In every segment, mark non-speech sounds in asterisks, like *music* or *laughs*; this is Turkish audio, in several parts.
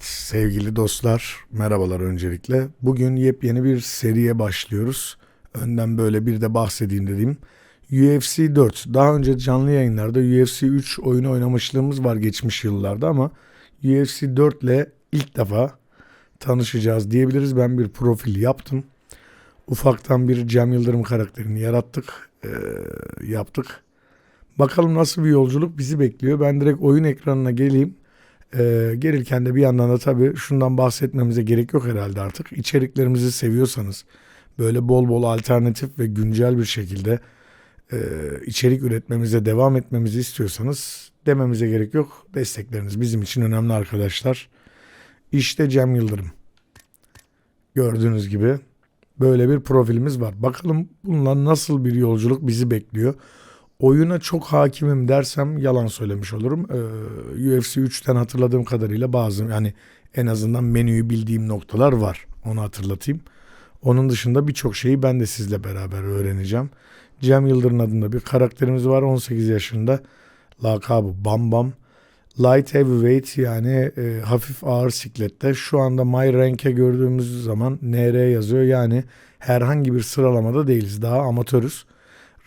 Evet sevgili dostlar merhabalar öncelikle. Bugün yepyeni bir seriye başlıyoruz. Önden böyle bir de bahsedeyim dediğim. UFC 4. Daha önce canlı yayınlarda UFC 3 oyunu oynamışlığımız var geçmiş yıllarda ama UFC 4 ile ilk defa tanışacağız diyebiliriz. Ben bir profil yaptım. Ufaktan bir Cem Yıldırım karakterini yarattık. Ee, yaptık. Bakalım nasıl bir yolculuk bizi bekliyor. Ben direkt oyun ekranına geleyim. Ee, gelirken de bir yandan da tabii şundan bahsetmemize gerek yok herhalde artık. İçeriklerimizi seviyorsanız böyle bol bol alternatif ve güncel bir şekilde e, içerik üretmemize devam etmemizi istiyorsanız dememize gerek yok. Destekleriniz bizim için önemli arkadaşlar. İşte Cem Yıldırım. Gördüğünüz gibi böyle bir profilimiz var. Bakalım bununla nasıl bir yolculuk bizi bekliyor. Oyuna çok hakimim dersem yalan söylemiş olurum. Ee, UFC 3'ten hatırladığım kadarıyla bazı yani en azından menüyü bildiğim noktalar var. Onu hatırlatayım. Onun dışında birçok şeyi ben de sizle beraber öğreneceğim. Cem Yıldırım adında bir karakterimiz var. 18 yaşında. Lakabı Bam Bam. Light Heavyweight yani e, hafif ağır siklette. Şu anda My Rank'e gördüğümüz zaman NR yazıyor. Yani herhangi bir sıralamada değiliz. Daha amatörüz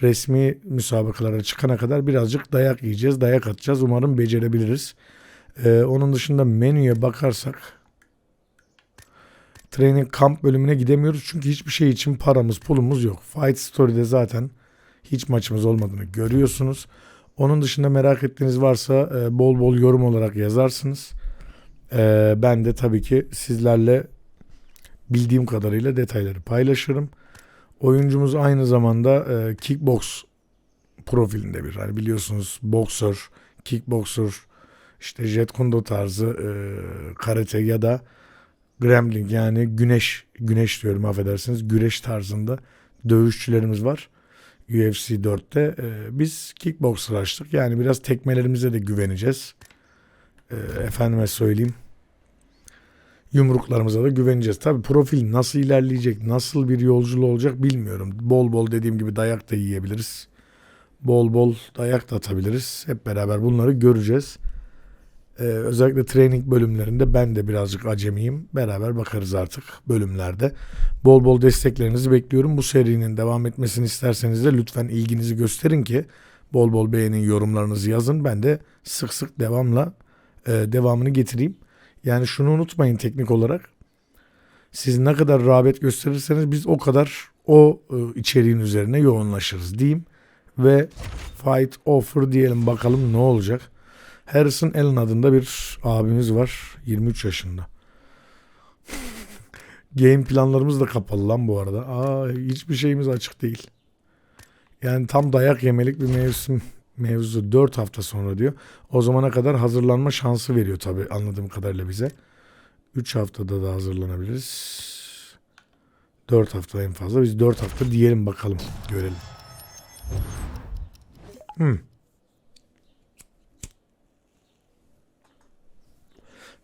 resmi müsabakalara çıkana kadar birazcık dayak yiyeceğiz, dayak atacağız. Umarım becerebiliriz. Ee, onun dışında menüye bakarsak training kamp bölümüne gidemiyoruz çünkü hiçbir şey için paramız, pulumuz yok. Fight Story'de zaten hiç maçımız olmadığını görüyorsunuz. Onun dışında merak ettiğiniz varsa e, bol bol yorum olarak yazarsınız. E, ben de tabii ki sizlerle bildiğim kadarıyla detayları paylaşırım. Oyuncumuz aynı zamanda e, kickbox profilinde bir. Hani biliyorsunuz boksör, kickboxer, işte jet kundo tarzı e, karate ya da grambling yani güneş güneş diyorum affedersiniz güreş tarzında dövüşçülerimiz var. UFC 4'te e, biz kickboxer açtık. Yani biraz tekmelerimize de güveneceğiz. E, efendime söyleyeyim yumruklarımıza da güveneceğiz. Tabi profil nasıl ilerleyecek, nasıl bir yolculuğu olacak bilmiyorum. Bol bol dediğim gibi dayak da yiyebiliriz. Bol bol dayak da atabiliriz. Hep beraber bunları göreceğiz. Ee, özellikle training bölümlerinde ben de birazcık acemiyim. Beraber bakarız artık bölümlerde. Bol bol desteklerinizi bekliyorum. Bu serinin devam etmesini isterseniz de lütfen ilginizi gösterin ki bol bol beğenin, yorumlarınızı yazın. Ben de sık sık devamla e, devamını getireyim. Yani şunu unutmayın teknik olarak. Siz ne kadar rağbet gösterirseniz biz o kadar o e, içeriğin üzerine yoğunlaşırız diyeyim. Ve fight offer diyelim bakalım ne olacak. Harrison Allen adında bir abimiz var. 23 yaşında. *laughs* Game planlarımız da kapalı lan bu arada. Aa, hiçbir şeyimiz açık değil. Yani tam dayak yemelik bir mevsim mevzu 4 hafta sonra diyor. O zamana kadar hazırlanma şansı veriyor tabii anladığım kadarıyla bize. 3 haftada da hazırlanabiliriz. 4 hafta en fazla. Biz 4 hafta diyelim bakalım. Görelim. Hmm.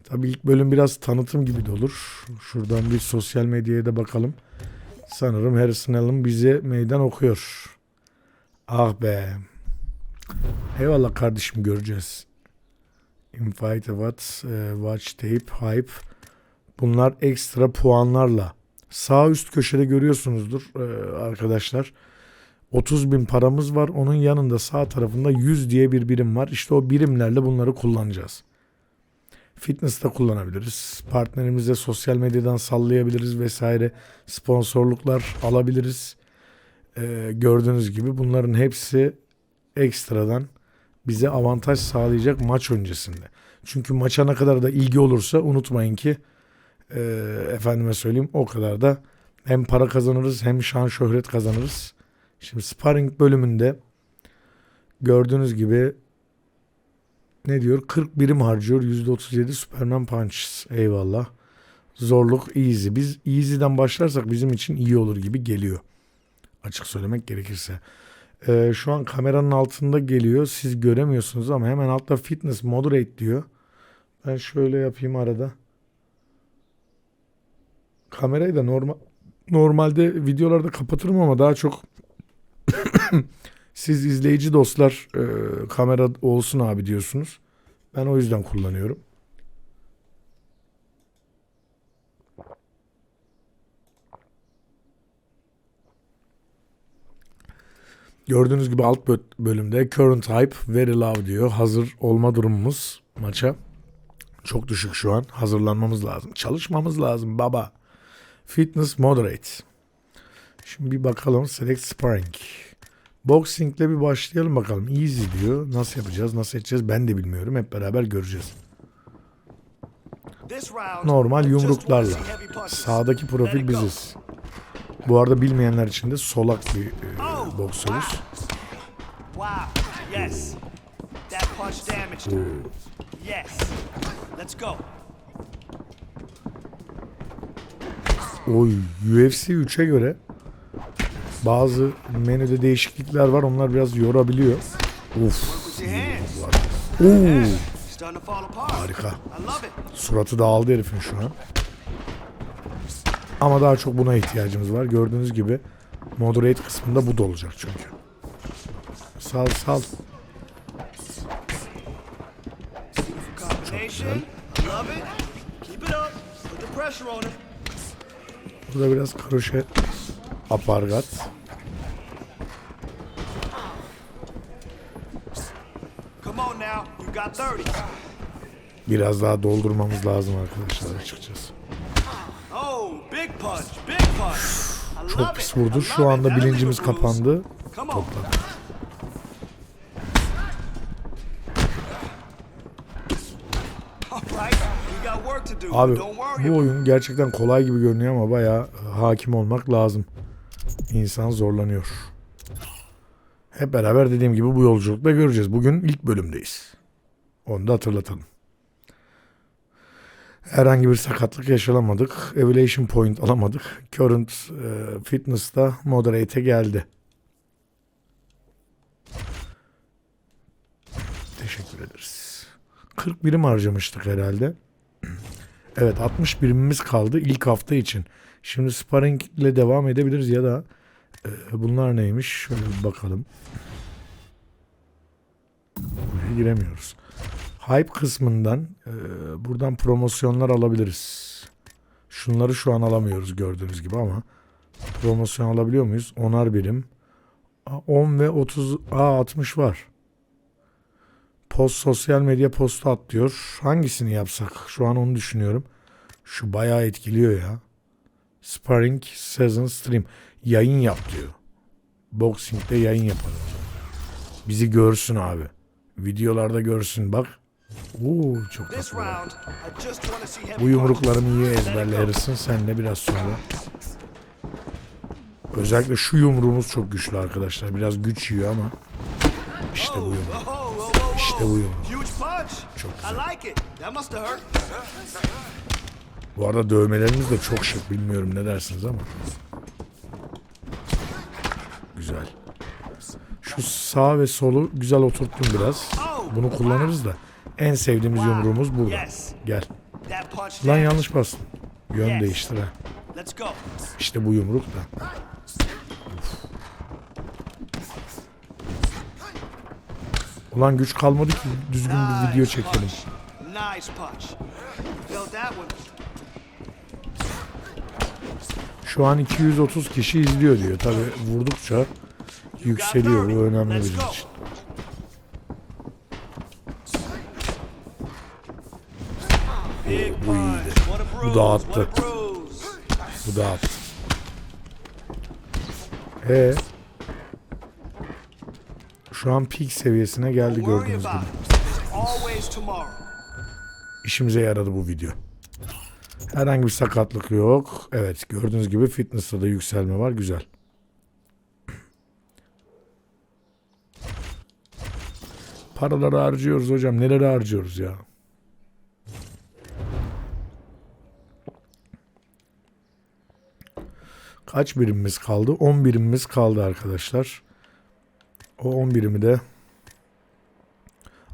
Tabii ilk bölüm biraz tanıtım gibi de olur. Şuradan bir sosyal medyaya da bakalım. Sanırım Harrison Allen bize meydan okuyor. Ah be. Eyvallah kardeşim göreceğiz. Invite what, e, watch tape, hype. Bunlar ekstra puanlarla. Sağ üst köşede görüyorsunuzdur e, arkadaşlar. 30 bin paramız var. Onun yanında sağ tarafında 100 diye bir birim var. İşte o birimlerle bunları kullanacağız. Fitness'ta kullanabiliriz. Partnerimize sosyal medyadan sallayabiliriz vesaire. Sponsorluklar alabiliriz. Ee, gördüğünüz gibi bunların hepsi ekstradan bize avantaj sağlayacak maç öncesinde. Çünkü maça ne kadar da ilgi olursa unutmayın ki e, efendime söyleyeyim o kadar da hem para kazanırız hem şan şöhret kazanırız. Şimdi sparring bölümünde gördüğünüz gibi ne diyor? 40 birim harcıyor. %37 Superman Punches. Eyvallah. Zorluk easy. Biz easy'den başlarsak bizim için iyi olur gibi geliyor. Açık söylemek gerekirse. Ee, şu an kameranın altında geliyor. Siz göremiyorsunuz ama hemen altta fitness moderate diyor. Ben şöyle yapayım arada. Kamerayı da normal normalde videolarda kapatırım ama daha çok *coughs* siz izleyici dostlar e, kamera olsun abi diyorsunuz. Ben o yüzden kullanıyorum. Gördüğünüz gibi alt bö- bölümde current hype very low diyor. Hazır olma durumumuz maça. Çok düşük şu an. Hazırlanmamız lazım. Çalışmamız lazım baba. Fitness moderate. Şimdi bir bakalım select sparring. Boxing'le bir başlayalım bakalım. Easy diyor. Nasıl yapacağız? Nasıl edeceğiz? Ben de bilmiyorum. Hep beraber göreceğiz. Normal yumruklarla. Sağdaki profil biziz. Bu arada bilmeyenler için de solak bir Let's go. Oy UFC 3'e göre bazı menüde değişiklikler var. Onlar biraz yorabiliyor. Uf. Oo, harika. Suratı dağıldı herifin şu an. Ama daha çok buna ihtiyacımız var. Gördüğünüz gibi moderate kısmında bu da olacak çünkü. Sal sal. On her. Burada biraz kroşe apargat. Come on now. You got 30. Biraz daha doldurmamız lazım arkadaşlar açıkçası. Oh, big punch. Big punch. Çok pis vurdu. Şu anda bilincimiz kapandı. Come on. All right. We got work to do. Abi bu oyun gerçekten kolay gibi görünüyor ama bayağı hakim olmak lazım. İnsan zorlanıyor. Hep beraber dediğim gibi bu yolculukta göreceğiz. Bugün ilk bölümdeyiz. Onu da hatırlatalım. Herhangi bir sakatlık yaşalamadık. Evaluation point alamadık. Current e, Fitness'ta Moderate'e geldi. Teşekkür ederiz. 40 birim harcamıştık herhalde. Evet 60 birimimiz kaldı ilk hafta için. Şimdi sparring ile devam edebiliriz ya da e, bunlar neymiş? Şöyle bir bakalım. Buraya giremiyoruz. Hype kısmından e, buradan promosyonlar alabiliriz. Şunları şu an alamıyoruz gördüğünüz gibi ama promosyon alabiliyor muyuz? 10'ar birim. Aa, 10 ve 30 Aa 60 var. Post sosyal medya postu at diyor. Hangisini yapsak? Şu an onu düşünüyorum. Şu bayağı etkiliyor ya. Sparring Season Stream. Yayın yap diyor. Boxing'de yayın yapalım. Bizi görsün abi. Videolarda görsün bak. Oo çok tatlı. Bu yumruklarımı iyi ezberlersin sen de biraz sonra. Özellikle şu yumruğumuz çok güçlü arkadaşlar. Biraz güç yiyor ama işte bu yumruk. Oh, whoa, whoa. İşte bu yumruk. Çok güzel. Bu arada dövmelerimiz de çok şık. Bilmiyorum ne dersiniz ama. Güzel. Şu sağ ve solu güzel oturttum biraz. Bunu kullanırız da. En sevdiğimiz yumruğumuz burada. Gel. Lan yanlış bastım. Yön değiştir ha. İşte bu yumruk da. Ulan güç kalmadı ki düzgün bir video çekelim. Şu an 230 kişi izliyor diyor. Tabi vurdukça yükseliyor. Bu önemli bizim için. Bu punch. iyiydi. What a bruise. dağıttı. What a bruise. Bu da at. E Şu an peak seviyesine geldi gördüğünüz gibi. İşimize yaradı bu video. Herhangi bir sakatlık yok. Evet gördüğünüz gibi fitness'ta da yükselme var. Güzel. Paraları harcıyoruz hocam. Nereye harcıyoruz ya? Kaç birimimiz kaldı? 10 birimimiz kaldı arkadaşlar. O 10 birimi de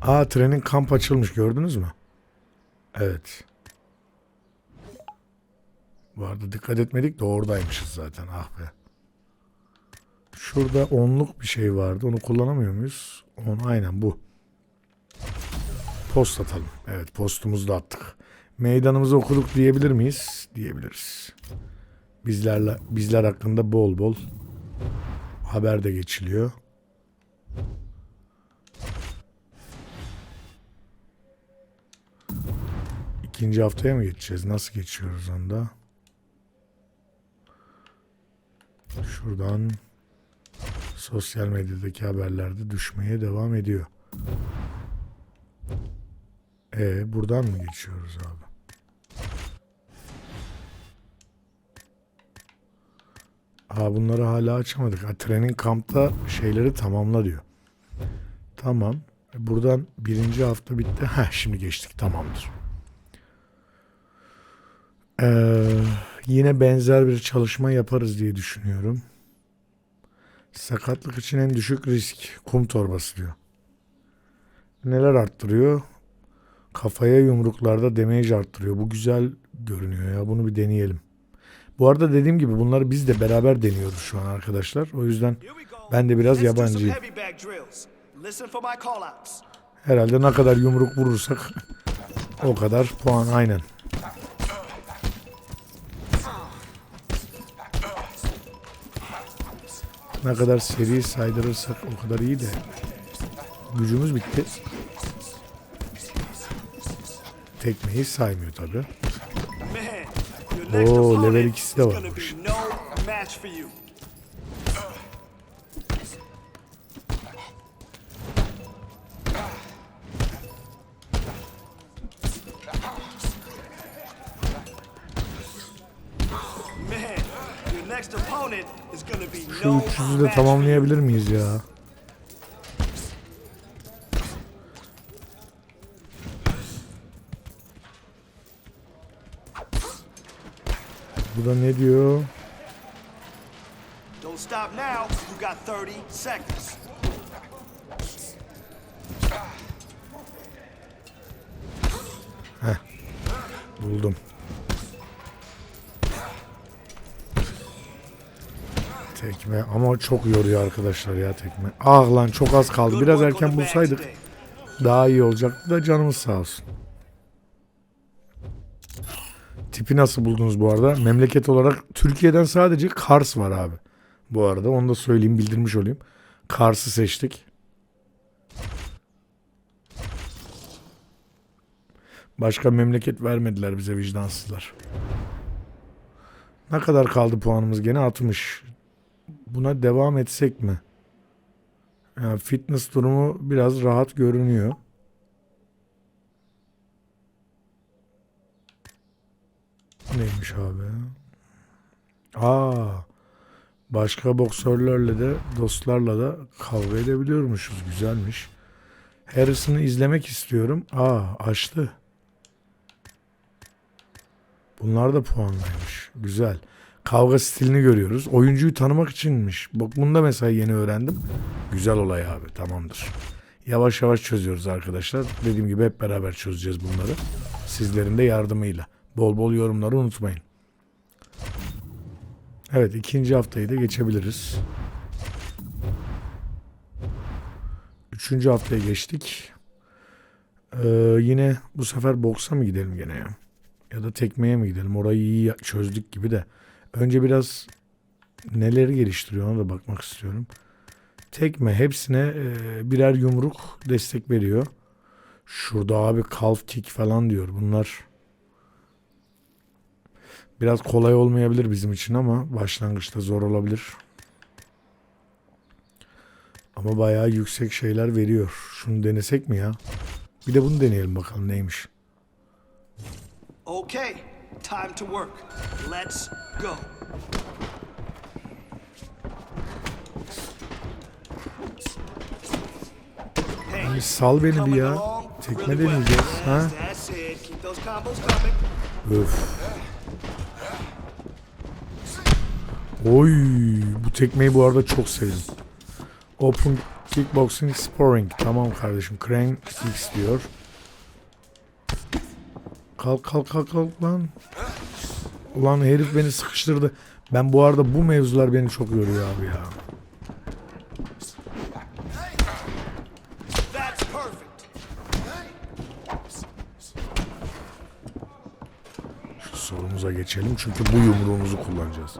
Aa trenin kamp açılmış gördünüz mü? Evet. Bu arada dikkat etmedik de oradaymışız zaten ah be. Şurada onluk bir şey vardı. Onu kullanamıyor muyuz? On aynen bu. Post atalım. Evet postumuzu da attık. Meydanımızı okuduk diyebilir miyiz? Diyebiliriz. Bizlerle bizler hakkında bol bol haber de geçiliyor. İkinci haftaya mı geçeceğiz? Nasıl geçiyoruz onda? Şuradan sosyal medyadaki haberlerde düşmeye devam ediyor. E buradan mı geçiyoruz abi? Aa bunları hala açamadık. Ha, trenin kampta şeyleri tamamla diyor. Tamam. E, Buradan birinci hafta bitti. Ha şimdi geçtik. Tamamdır. Ee, yine benzer bir çalışma yaparız diye düşünüyorum. Sakatlık için en düşük risk. Kum torbası diyor. Neler arttırıyor? Kafaya yumruklarda damage arttırıyor. Bu güzel görünüyor ya. Bunu bir deneyelim. Bu arada dediğim gibi bunları biz de beraber deniyoruz şu an arkadaşlar. O yüzden ben de biraz yabancıyım. Herhalde ne kadar yumruk vurursak o kadar puan aynen. Ne kadar seri saydırırsak o kadar iyi de gücümüz bitti. Tekmeyi saymıyor tabi. Oo, level is ikisi de varmış. Şu no 300'ü de tamamlayabilir miyiz ya? Bu da ne diyor? Don't stop now. You got 30 seconds. Buldum. Tekme ama çok yoruyor arkadaşlar ya tekme. Ah lan çok az kaldı. Biraz erken bulsaydık daha iyi olacaktı da canımız sağ olsun. Tipi nasıl buldunuz bu arada? Memleket olarak Türkiye'den sadece Kars var abi. Bu arada onu da söyleyeyim bildirmiş olayım. Kars'ı seçtik. Başka memleket vermediler bize vicdansızlar. Ne kadar kaldı puanımız gene 60. Buna devam etsek mi? Yani fitness durumu biraz rahat görünüyor. Neymiş abi? Aa, başka boksörlerle de dostlarla da kavga edebiliyormuşuz. Güzelmiş. Harrison'ı izlemek istiyorum. Aa, açtı. Bunlar da puanlıymış. Güzel. Kavga stilini görüyoruz. Oyuncuyu tanımak içinmiş. Bak bunu da mesela yeni öğrendim. Güzel olay abi. Tamamdır. Yavaş yavaş çözüyoruz arkadaşlar. Dediğim gibi hep beraber çözeceğiz bunları. Sizlerin de yardımıyla. Bol bol yorumları unutmayın. Evet ikinci haftayı da geçebiliriz. Üçüncü haftaya geçtik. Ee, yine bu sefer boksa mı gidelim gene ya? Ya da tekmeye mi gidelim? Orayı iyi çözdük gibi de. Önce biraz neleri geliştiriyor ona da bakmak istiyorum. Tekme hepsine e, birer yumruk destek veriyor. Şurada abi calf kick falan diyor. Bunlar biraz kolay olmayabilir bizim için ama başlangıçta zor olabilir. Ama bayağı yüksek şeyler veriyor. Şunu denesek mi ya? Bir de bunu deneyelim bakalım neymiş. Okay, time to work. Let's go. Bir sal beni bir ya. Tekme deneyeceğiz. Ha? Öf. Oy, bu tekmeyi bu arada çok sevdim. Open Kickboxing Sparring. Tamam kardeşim. Crane Kicks diyor. Kalk kalk kalk kalk lan. Ulan herif beni sıkıştırdı. Ben bu arada bu mevzular beni çok yoruyor abi ya. Şu sorumuza geçelim çünkü bu yumruğumuzu kullanacağız.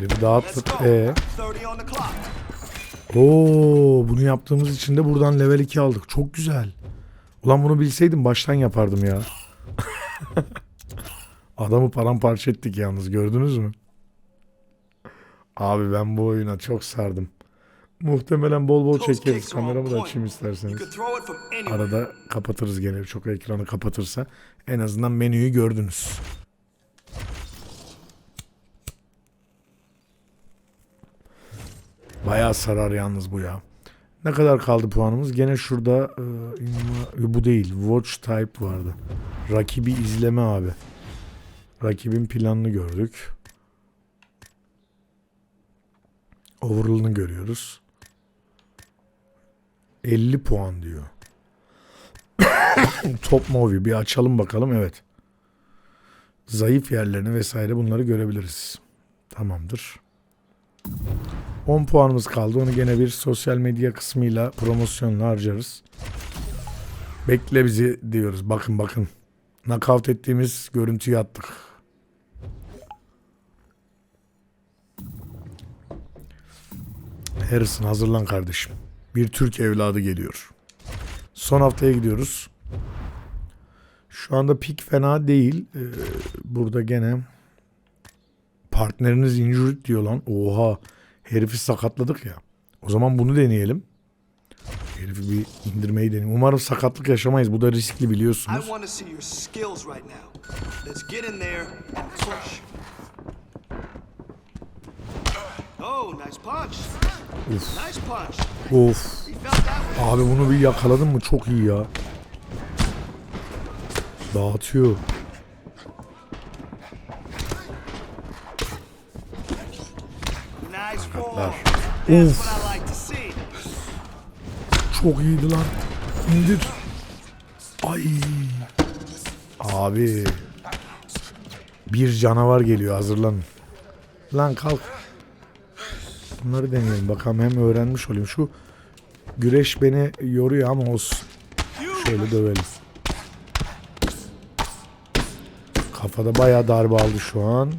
Herifi dağıttık. Ee, 30 on the clock. Oo, bunu yaptığımız için de buradan level 2 aldık. Çok güzel. Ulan bunu bilseydim baştan yapardım ya. *laughs* Adamı paramparça ettik yalnız gördünüz mü? Abi ben bu oyuna çok sardım. Muhtemelen bol bol çekeriz. Kameramı da açayım isterseniz. Arada kapatırız gene. Çok ekranı kapatırsa. En azından menüyü gördünüz. Bayağı sarar yalnız bu ya. Ne kadar kaldı puanımız? Gene şurada e, bu değil. Watch type vardı. Rakibi izleme abi. Rakibin planını gördük. Overall'ını görüyoruz. 50 puan diyor. *coughs* Top movie bir açalım bakalım evet. Zayıf yerlerini vesaire bunları görebiliriz. Tamamdır. 10 puanımız kaldı. Onu gene bir sosyal medya kısmıyla promosyonla harcarız. Bekle bizi diyoruz. Bakın bakın. Knockout ettiğimiz görüntüyü attık. Harrison hazırlan kardeşim. Bir Türk evladı geliyor. Son haftaya gidiyoruz. Şu anda pik fena değil. Ee, burada gene partneriniz injured diyor lan. Oha. Herifi sakatladık ya. O zaman bunu deneyelim. Herifi bir indirmeyi deneyelim. Umarım sakatlık yaşamayız. Bu da riskli biliyorsunuz. push. Oh. Of. Abi bunu bir yakaladın mı? Çok iyi ya. Dağıtıyor. Nice form. Of. See. Çok iyiydi lan. İndir. Ay. Abi. Bir canavar geliyor hazırlanın. Lan kalk. Bunları deneyelim bakalım hem öğrenmiş olayım. Şu güreş beni yoruyor ama olsun. Şöyle dövelim. Kafada bayağı darbe aldı şu an.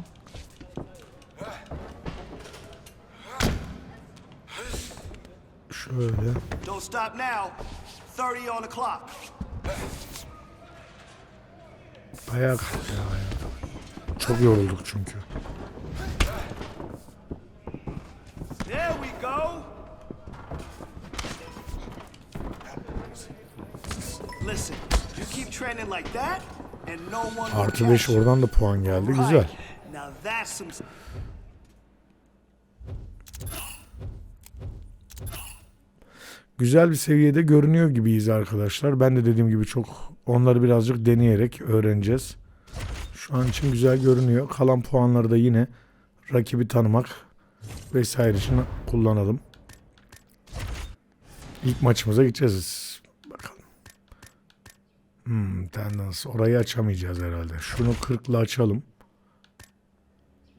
Now. 30 on the clock. Ayağa kalk ya ayağa. Çok yorulduk çünkü. There we go. Listen, you keep training like that, and no one Artı 5 catch you. oradan da puan geldi. Güzel. Now that's some. Güzel bir seviyede görünüyor gibiyiz arkadaşlar. Ben de dediğim gibi çok onları birazcık deneyerek öğreneceğiz. Şu an için güzel görünüyor. Kalan puanları da yine rakibi tanımak vesaire için kullanalım. İlk maçımıza gideceğiz. Bakalım. Hmm, tendons. Orayı açamayacağız herhalde. Şunu 40 ile açalım.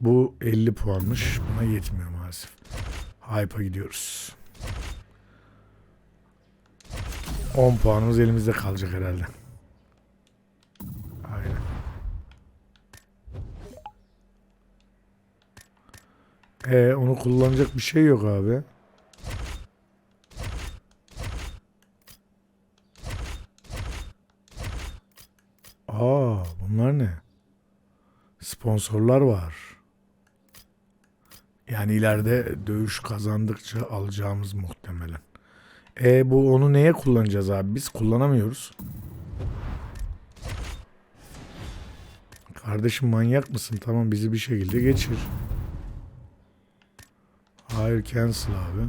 Bu 50 puanmış. Buna yetmiyor maalesef. Hype'a gidiyoruz. 10 puanımız elimizde kalacak herhalde. Aynen. Ee, onu kullanacak bir şey yok abi. Aa, bunlar ne? Sponsorlar var. Yani ileride dövüş kazandıkça alacağımız muhtemelen. E bu onu neye kullanacağız abi? Biz kullanamıyoruz. Kardeşim manyak mısın? Tamam bizi bir şekilde geçir. Hayır cancel abi.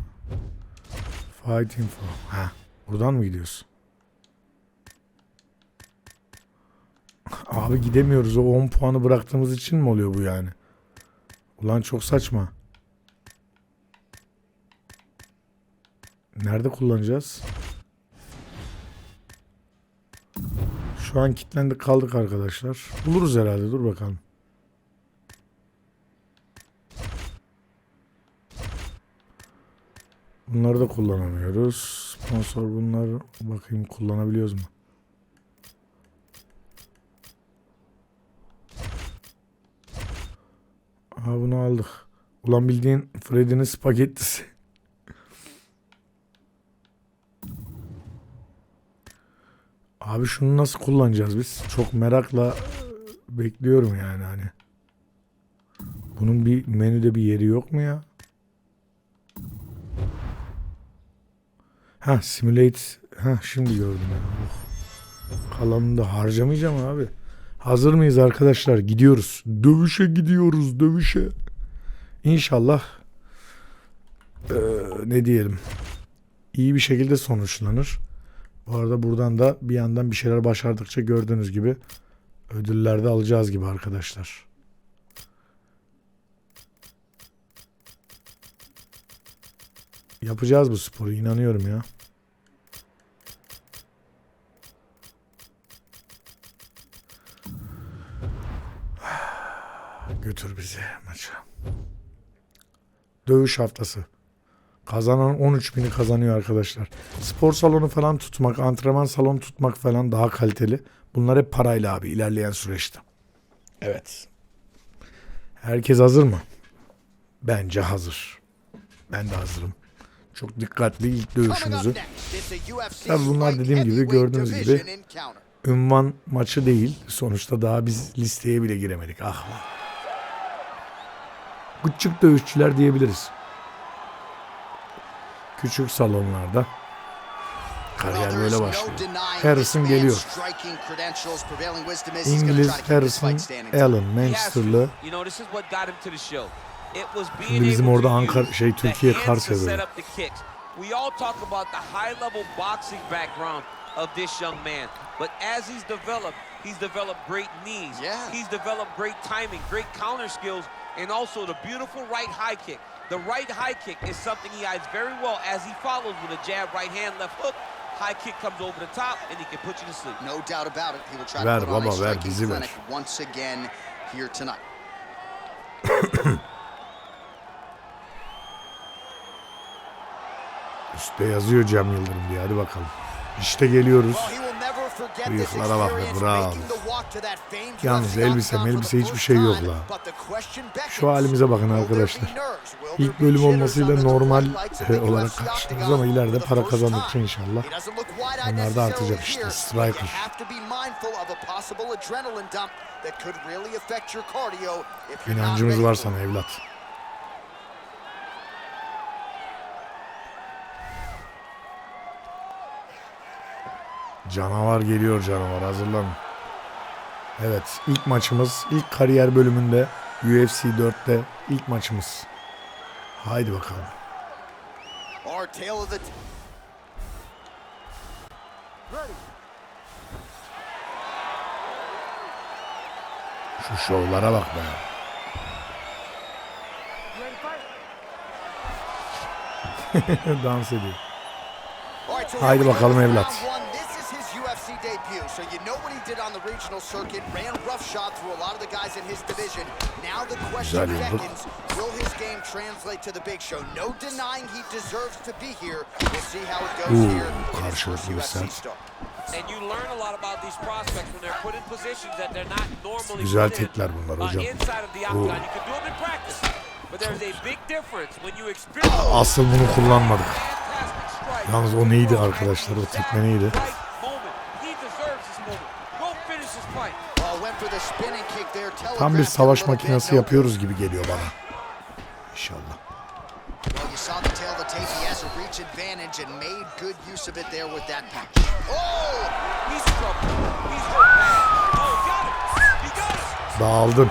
Fight info. Ha, buradan mı gidiyorsun? Abi gidemiyoruz. O 10 puanı bıraktığımız için mi oluyor bu yani? Ulan çok saçma. Nerede kullanacağız? Şu an kilitlendik kaldık arkadaşlar. Buluruz herhalde dur bakalım. Bunları da kullanamıyoruz. Sponsor bunlar bakayım kullanabiliyoruz mu? Aha bunu aldık. Ulan bildiğin Freddy'nin spagettisi. Abi şunu nasıl kullanacağız biz? Çok merakla bekliyorum yani hani. Bunun bir menüde bir yeri yok mu ya? Ha simulate. Ha şimdi gördüm ya. Oh. Kalanını da harcamayacağım abi. Hazır mıyız arkadaşlar? Gidiyoruz. Dövüşe gidiyoruz. Dövüşe. İnşallah eee, ne diyelim iyi bir şekilde sonuçlanır. Bu arada buradan da bir yandan bir şeyler başardıkça gördüğünüz gibi ödüller de alacağız gibi arkadaşlar. Yapacağız bu sporu inanıyorum ya. *sighs* Götür bizi maça. Dövüş haftası. Kazanan 13 bini kazanıyor arkadaşlar. Spor salonu falan tutmak, antrenman salonu tutmak falan daha kaliteli. Bunlar hep parayla abi ilerleyen süreçte. Evet. Herkes hazır mı? Bence hazır. Ben de hazırım. Çok dikkatli ilk dövüşümüzü. Tabii bunlar dediğim gibi gördüğünüz gibi ünvan maçı değil. Sonuçta daha biz listeye bile giremedik. Ah. Küçük dövüşçüler diyebiliriz. Küçük salonlarda. Kariyer böyle başlıyor. Harrison geliyor. İngiliz Harrison Allen, Manchester'lı. Şimdi bizim orada Ankara- şey, Türkiye the kicks. We all talk about the high level boxing background of this young man. But as he's developed, he's developed great knees. Yeah. He's developed great timing, great counter skills, and also the beautiful right high kick. The right high kick is something he hides very well as he follows with a jab, right hand, left hook. High kick comes over the top, and he can put you to sleep. No doubt about it. He will try Ver to put on a ver, striking bizi ver. clinic once again here tonight. *coughs* Üstte yazıyor Cem Yıldırım diye. Hadi bakalım. İşte geliyoruz. Bıyıklara bak be, bravo. Yalnız elbise, the hiçbir şey yok la. Şu halimize bakın arkadaşlar. İlk bölüm olmasıyla normal e, olarak karşılıyoruz ama ileride para kazandıkça inşallah onlar da artacak işte. Striker. you have to be Canavar geliyor canavar hazırlanın. Evet ilk maçımız ilk kariyer bölümünde UFC 4'te ilk maçımız. Haydi bakalım. Our tale of the Şu şovlara bak be. *laughs* Dans ediyor. Haydi bakalım evlat. round one. This is his UFC debut, so you know what he did on the regional circuit. Ran roughshod through a lot of the guys in his division. Now the question beckons, will his game translate to the big show? No denying he deserves to be here. We'll see how it goes Ooh, here karşılıklı. And you learn a lot about these prospects when they're put in positions that they're not normally Güzel tekler bunlar uh, hocam. inside of the octagon. You can do them in practice, but there's a big difference when you experience Asıl bunu kullanmadık. Yalnız o neydi arkadaşlar? O tekme neydi? Right moment. He deserves this moment. Go finish this fight. Oh, went for the spinning kick there. Tam bir savaş makinesi yapıyoruz gibi geliyor bana. İnşallah. Oh! Oh. Dağıldın.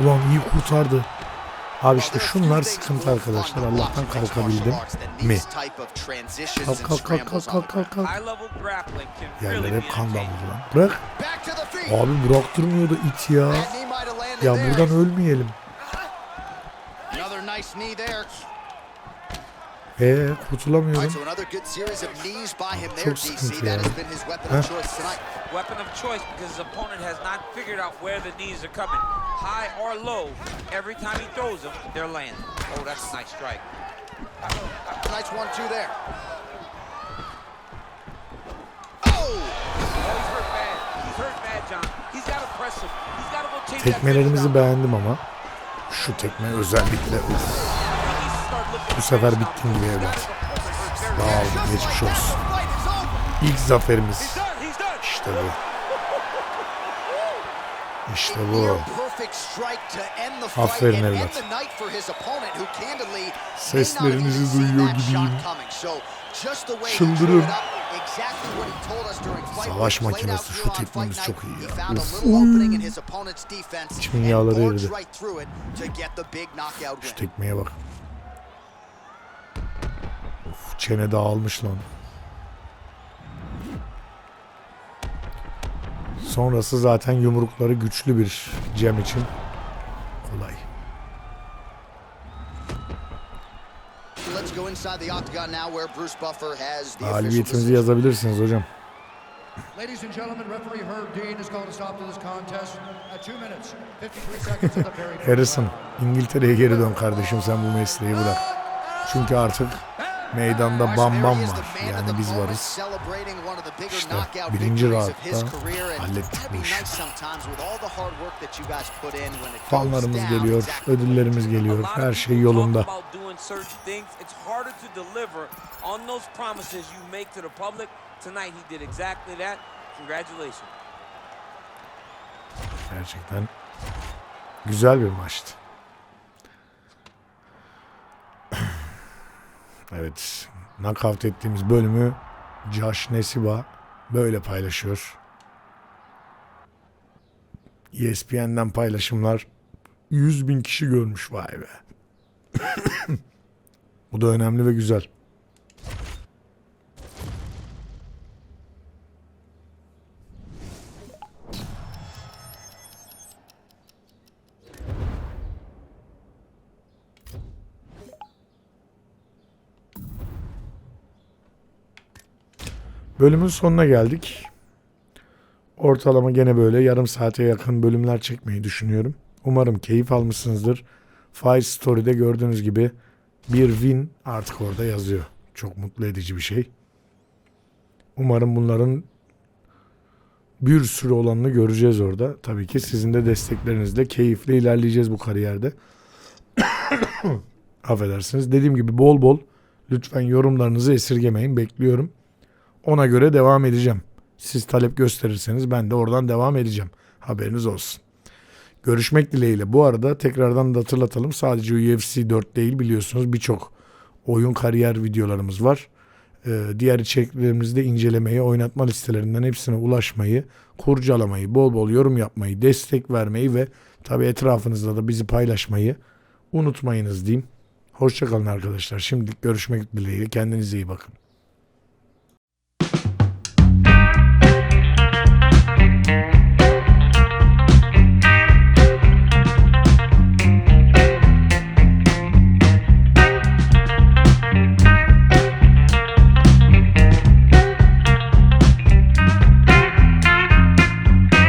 Ulan iyi kurtardı. Abi işte şunlar sıkıntı arkadaşlar. Allah'tan kalkabildim mi? Kalk kalk kalk kalk kalk kalk kalk. Yerler hep kan damladı lan. Bırak. Abi bıraktırmıyordu it ya. Ya buradan ölmeyelim. Him there, Çok DC. sıkıntı That ya. has been his weapon Heh. of choice tonight. Weapon of choice because his opponent has not figured out where the knees are coming. High or low, every time he throws them, they're landing. Oh, that's a nice strike. Nice one-two there. Oh! Oh, Tekmelerimizi beğendim ama. Şu tekme özellikle uf. Bu sefer bittin gibi evlat. Dağıldı geçmiş olsun. İlk zaferimiz. İşte bu. İşte bu. Aferin evlat. Seslerinizi duyuyor gibiyim. Çıldırırım. Savaş makinesi şu tekmemiz çok iyi ya. Uy. İçimin yağları eridi. Şu tekmeye bak. Of, çene dağılmış lan. Sonrası zaten yumrukları güçlü bir Cem için. Kolay. Galibiyetinizi yazabilirsiniz hocam. Ladies and gentlemen, referee Herb Dean has called a stop to this contest at 2 minutes, 53 seconds of the first Harrison. İngiltere'ye geri dön kardeşim sen bu mesleği bırak. Çünkü artık meydanda bam bam var. Yani biz varız. İşte birinci roundda hallettik bu işi. Fanlarımız geliyor, ödüllerimiz geliyor. Her şey yolunda. Gerçekten güzel bir maçtı. Evet, knockout ettiğimiz bölümü Josh Nesiba böyle paylaşıyor. ESPN'den paylaşımlar 100 bin kişi görmüş vay be. *coughs* Bu da önemli ve güzel. Bölümün sonuna geldik. Ortalama gene böyle yarım saate yakın bölümler çekmeyi düşünüyorum. Umarım keyif almışsınızdır. Fire Story'de gördüğünüz gibi bir win artık orada yazıyor. Çok mutlu edici bir şey. Umarım bunların bir sürü olanını göreceğiz orada. Tabii ki sizin de desteklerinizle keyifle ilerleyeceğiz bu kariyerde. *coughs* Affedersiniz. Dediğim gibi bol bol lütfen yorumlarınızı esirgemeyin. Bekliyorum. Ona göre devam edeceğim. Siz talep gösterirseniz ben de oradan devam edeceğim. Haberiniz olsun. Görüşmek dileğiyle. Bu arada tekrardan da hatırlatalım. Sadece UFC 4 değil biliyorsunuz birçok oyun kariyer videolarımız var. Ee, diğer içeriklerimizde incelemeyi, oynatma listelerinden hepsine ulaşmayı, kurcalamayı, bol bol yorum yapmayı, destek vermeyi ve tabii etrafınızda da bizi paylaşmayı unutmayınız diyeyim. Hoşçakalın arkadaşlar. Şimdilik görüşmek dileğiyle. Kendinize iyi bakın. Bye.